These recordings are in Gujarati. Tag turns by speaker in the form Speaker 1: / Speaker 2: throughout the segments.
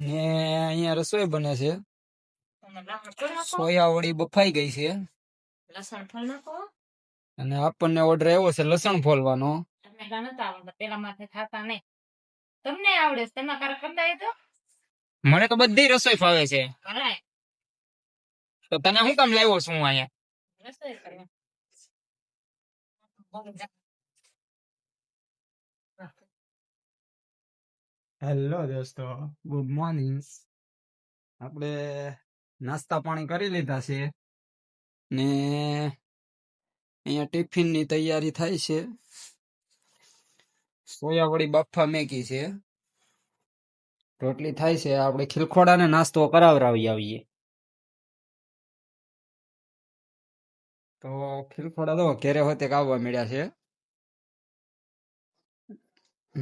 Speaker 1: ને અહીંયા રસોઈ બને છે.
Speaker 2: તમે લસણ ફોલ નાખો.
Speaker 1: સોયા વડી બફાઈ ગઈ છે.
Speaker 2: લસણ ફોલ નાખો.
Speaker 1: અને આપણને ઓર્ડર આવ્યો છે લસણ ફોલવાનો.
Speaker 2: ટમેટા નતા આવડતા પેલા માથે ખાતા નહીં તમને આવડે છે તમે કારક કરતા તો?
Speaker 1: મને તો બધી રસોઈ ફાવે છે.
Speaker 2: કરાય
Speaker 1: તો તને શું કામ લાવ્યો છું હું અહીંયા?
Speaker 2: રસોઈ કરવા.
Speaker 1: હેલો દોસ્તો. ગુડ મોર્નિંગ આપણે નાસ્તા પાણી કરી લીધા છે ને અહીંયા ટિફિનની તૈયારી થાય છે. સોયા વડી બફા મેકી છે. રોટલી થાય છે. આપણે ખીલખોડાને નાસ્તો કરાવરાવી આવીએ. તો ખીલખોડા તો ઘેરે હોતે આવવા મળ્યા છે.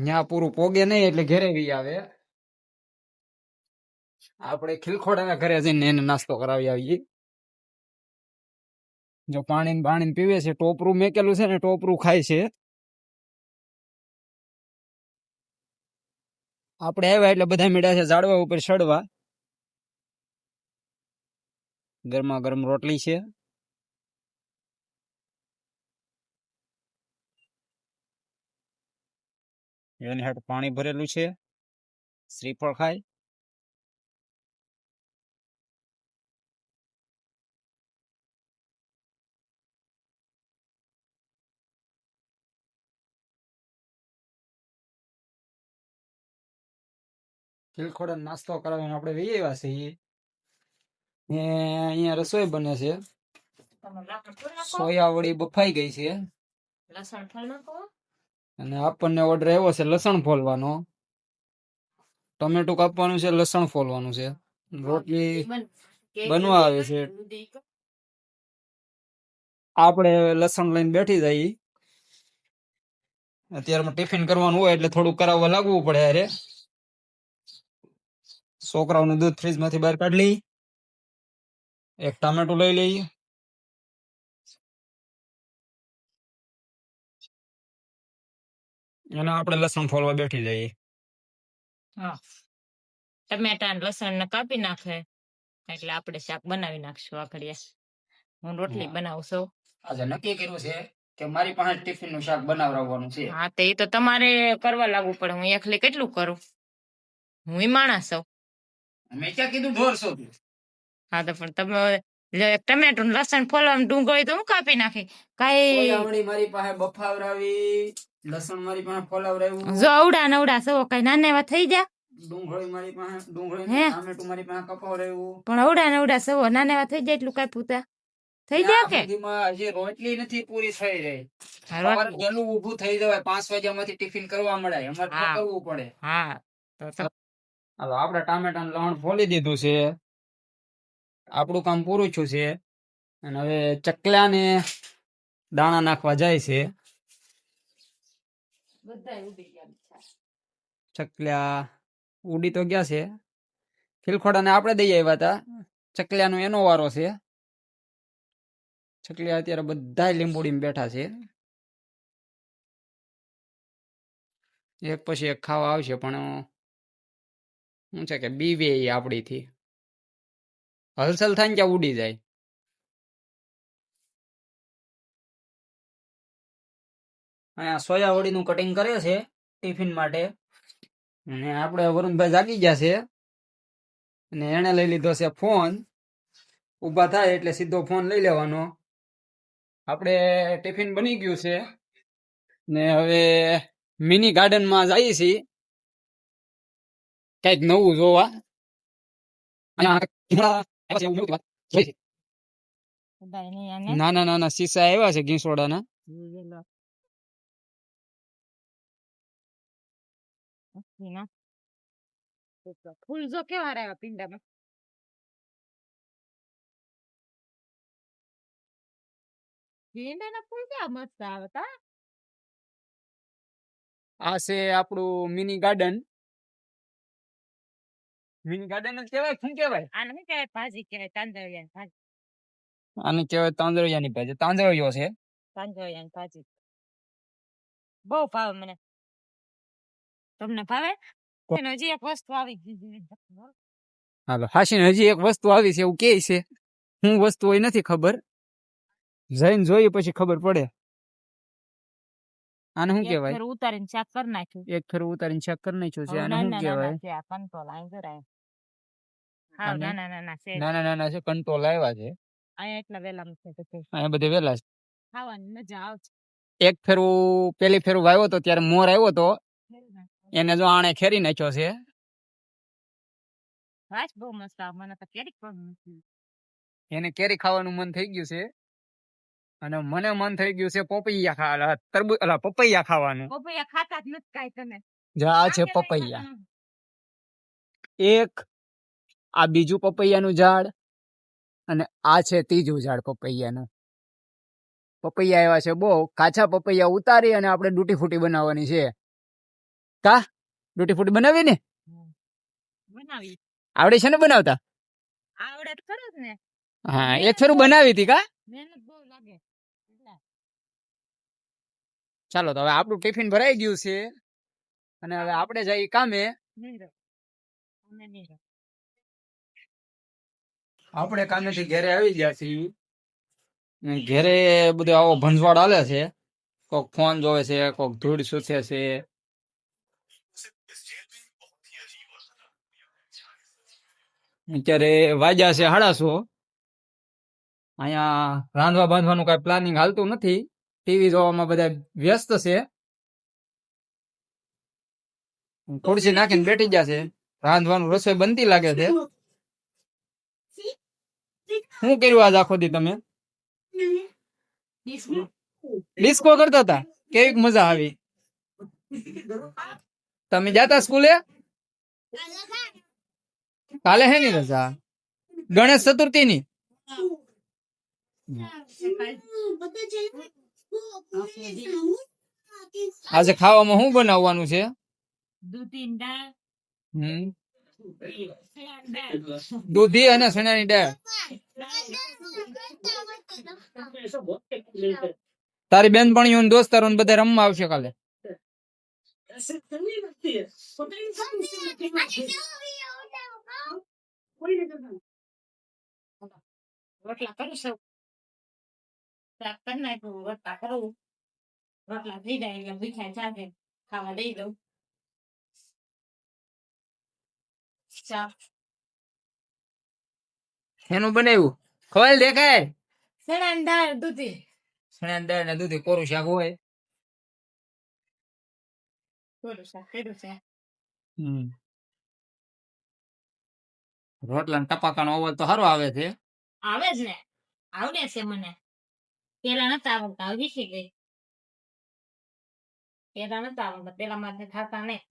Speaker 1: ત્યાં પૂરું પોગે નહીં એટલે ઘેરે આવે. આપણે ખીલખોડાના ઘરે જઈને એને નાસ્તો કરાવી આવીએ. જો પાણી પાણી પીવે છે, ટોપરું મેકેલું છે ને ટોપરું ખાય છે. આપણે આવ્યા એટલે બધા મીડા છે ઝાડવા ઉપર ચડવા. ગરમા ગરમ રોટલી છે. એની હાટ પાણી ભરેલું છે. શ્રીફળ ખાય. ખીલખોડા નાસ્તો કરાવીને આપણે વહી આવ્યા છીએ. ને અહીંયા રસોઈ બને છે. સોયા વડી બફાઈ ગઈ છે.
Speaker 2: લસણ
Speaker 1: અને આપણને ઓર્ડર આવ્યો છે લસણ ફોલવાનો. ટમેટું કાપવાનું છે, લસણ ફોલવાનું છે. રોટલી બનવા આવે છે. આપણે લસણ લઈને બેઠી જઈએ. અત્યારમાં ટિફિન કરવાનું હોય એટલે થોડું કરાવવા લાગવું પડે અરે છોકરાઓનું દૂધ ફ્રીજમાંથી બહાર કાઢી લઈ એક ટામેટું લઈ લઈએ. અને આપણે લસણ ફોલવા બેઠી જઈએ.
Speaker 2: હા. ટમેટા લસણ ને કાપી નાખે. એટલે આપણે શાક બનાવી નાખશું આખડિયા હું રોટલી બનાવું છું.
Speaker 1: આજે નક્કી કર્યું છે કે મારી પાસે ટિફિનનું શાક બનાવવાનું છે.
Speaker 2: હા તો એ તો તમારે કરવા લાગવું પડે. હું એકલી કેટલું કરું? હું માણસ છું
Speaker 1: મેં ક્યાં કીધું ઢોરસો તું
Speaker 2: હા તો પણ તમે ટમેટું લસણ ફોલવાનું ડુંગળી તો હું કાપી નાખી? કઈ
Speaker 1: મારી પાસે બફાવરાવી. લસણ મારી પાસે ફોલાવરાવ્યું
Speaker 2: જો અવડા નવડા સવો કઈ નાના એવા થઈ જા.
Speaker 1: ડુંગળી મારી પાસે ડુંગળી? ટામેટું મારી પાસે કપાવરાવ્યું
Speaker 2: પણ અવડા નવડા સવો નાના એવા થઈ જાય એટલું કઈ પૂતા. થઈ જાય કે?
Speaker 1: હજી રોટલી નથી પૂરી થઈ રહી. સવારે ઊભું થઈ જવાય પાંચ વાગ્યા માંથી ટિફિન કરવા મળે. અમારે કરવું પડે.
Speaker 2: હા
Speaker 1: હાલો આપણે ટામેટા લવણ ફોલી દીધું છે. આપણું કામ પૂરું છું છે. અને હવે ચકલા ને દાણા નાખવા જાય છે.
Speaker 2: બધાય ઉડી ગયા બિચારા.
Speaker 1: ચકલા ઉડી તો ગયા છે. ખીલખોડાને આપણે દઈ આવ્યા હતા ચકલિયાનો એનો વારો છે. ચકલિયા અત્યારે બધા લીંબુડીમાં બેઠા છે. એક પછી એક ખાવા આવશે, પણ શું છે કે બીવે આપણીથી. હલચલ થાય ને ક્યાં ઉડી જાય. અહીંયા સોયાવડીનું કટિંગ કરે છે ટિફિન માટે. અને આપણે વરુણભાઈ જાગી ગયા છે. અને એને લઈ લીધો છે ફોન ઊભા થાય એટલે સીધો ફોન લઈ લેવાનો. આપણે ટિફિન બની ગયું છે. ને હવે મિની ગાર્ડનમાં જઈએ છીએ. કંઈક નવું જોવા. ના
Speaker 2: ના ના આને.
Speaker 1: નાના નાના શીશા આવ્યા છે ઘીસોડાના.
Speaker 2: ના. ફૂલ જો કેવા રહ્યા પિંડામાં ભીંડાના ફૂલ કેવા મસ્ત આવે
Speaker 1: આ છે આપણું મિની ગાર્ડન મિની ગાર્ડન જ કહેવાય શું કહેવાય
Speaker 2: આને શું કહેવાય ભાજી કહેવાય તાંદળિયાની ભાજી
Speaker 1: આને કહેવાય તાંદળિયાની ભાજી તાંદળિયો છે
Speaker 2: તાંદળિયાની ભાજી બહુ ભાવે મને તમને ભાવે હજી એક વસ્તુ આવી
Speaker 1: હાલો. હાશીને હજી એક વસ્તુ આવી છે એવું કે છે. હું વસ્તુ હોય નથી ખબર. જઈને જોઈએ પછી ખબર પડે. આને શું કહેવાય?
Speaker 2: ઉતારીને ચેક કરી નાખ્યું.
Speaker 1: એક ફેર ઉતારીને ચેક કરી નાખ્યું છે. આને શું કહેવાય?
Speaker 2: કંટ્રોલ છે.
Speaker 1: કંટ્રોલ આવ્યા છે.
Speaker 2: અહીંયા એટલા વેલા છે
Speaker 1: અહીંયા બધે વેલા છે.
Speaker 2: ખાવાની મજા આવશે.
Speaker 1: એક ફેરું પેલી ફેરું વાવ્યો તો ત્યારે મોર આવ્યો તો એને જો આણે ખેરી નાખ્યો છે.
Speaker 2: વાસ બહુ મસ્ત આવે મને તો પણ
Speaker 1: એને કેરી ખાવાનું મન થઈ ગયું છે. અને મને મન થઈ ગયું છે પપૈયા ખાવા તરબૂચ અલા પપૈયા ખાવાનું.
Speaker 2: પપૈયા ખાતા જ નથી કાઈ તમે.
Speaker 1: જા આ છે પપૈયા. એક આ બીજું પપૈયાનું ઝાડ અને આ છે ત્રીજું ઝાડ પપૈયાનું. પપૈયા એવા છે બહુ. કાચા પપૈયા ઉતારી અને આપણે ડૂટી ફૂટી બનાવવાની છે. કા? ડૂટી ફૂટી બનાવી ને?
Speaker 2: બનાવી
Speaker 1: આવડે છે ને બનાવતા?
Speaker 2: આવડે તો ખરું જ ને.
Speaker 1: હા એક ફેરું બનાવી હતી કા?
Speaker 2: મહેનત બહુ લાગે.
Speaker 1: ચાલો તો હવે આપણું ટિફિન ભરાઈ ગયું છે. અને હવે આપણે જઈએ કામે.
Speaker 2: આપણે કામે અમે નહીં
Speaker 1: આપણે કામેથી ઘરે આવી ગયા છીએ. ઘેરે ઘરે બધો આવો ભંજવાડ હાલે છે. કોક ફોન જોવે છે કોક ધૂળ સૂચે છે. અત્યારે વાગ્યા છે સાડાસો અહીંયા રાંધવા બાંધવાનું કઈ પ્લાનિંગ હાલતું નથી. ટીવી જોવામાં બધા વ્યસ્ત છે. ખુરશી નાખીને બેઠી ગયા છે. રાંધવાનું રસોઈ બનતી લાગે છે. શું કર્યું આજ આખો દી તમે? ડિસ્કો કરતા હતા. કેવી મજા આવી. તમે જાતા સ્કૂલે? કાલે હે ની રજા? ગણેશ ચતુર્થી ની આજે ખાવામાં શું બનાવવાનું છે?
Speaker 2: દૂધી
Speaker 1: અને સણાની દાળ. તારી બેનપણીઓ દોસ્તારો બધા રમવા આવશે કાલે.
Speaker 2: રોટલા કરું છું શાક કરી નાખ્યું રોટલા કરું રોટલા થઈ જાય એટલે મીઠાઈ સાથે ખાવા દઈ દઉં
Speaker 1: એનું બનાવ્યું? ખવાય દેખાય?
Speaker 2: શેણ દાળ દૂધી.
Speaker 1: સણાની દાળ ને દૂધી કોરું શાક હોય?
Speaker 2: છે
Speaker 1: રોટલા ને ટપાકાનો અવાજ તો સારો આવે છે
Speaker 2: આવે જ ને આવડે છે મને પેલા નતા આવડતા હવે શીખી ગઈ પેલા નતા આવડતા પેલા માથે ખાતા નહીં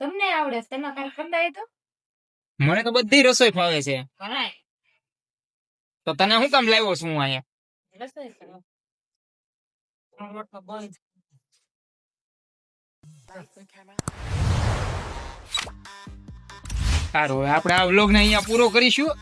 Speaker 2: તમને આવડે છે તમે કાંઈ ખંડાય તો
Speaker 1: મને તો બધી રસોઈ ફાવે છે
Speaker 2: ખરાય
Speaker 1: તો તને હું કામ લાવ્યો છું હું અહીંયા
Speaker 2: રસોઈ કરો રોટલો બંધ
Speaker 1: સારું હવે આપણે આ વ્લોગ ને અહીંયા પૂરો કરીશું.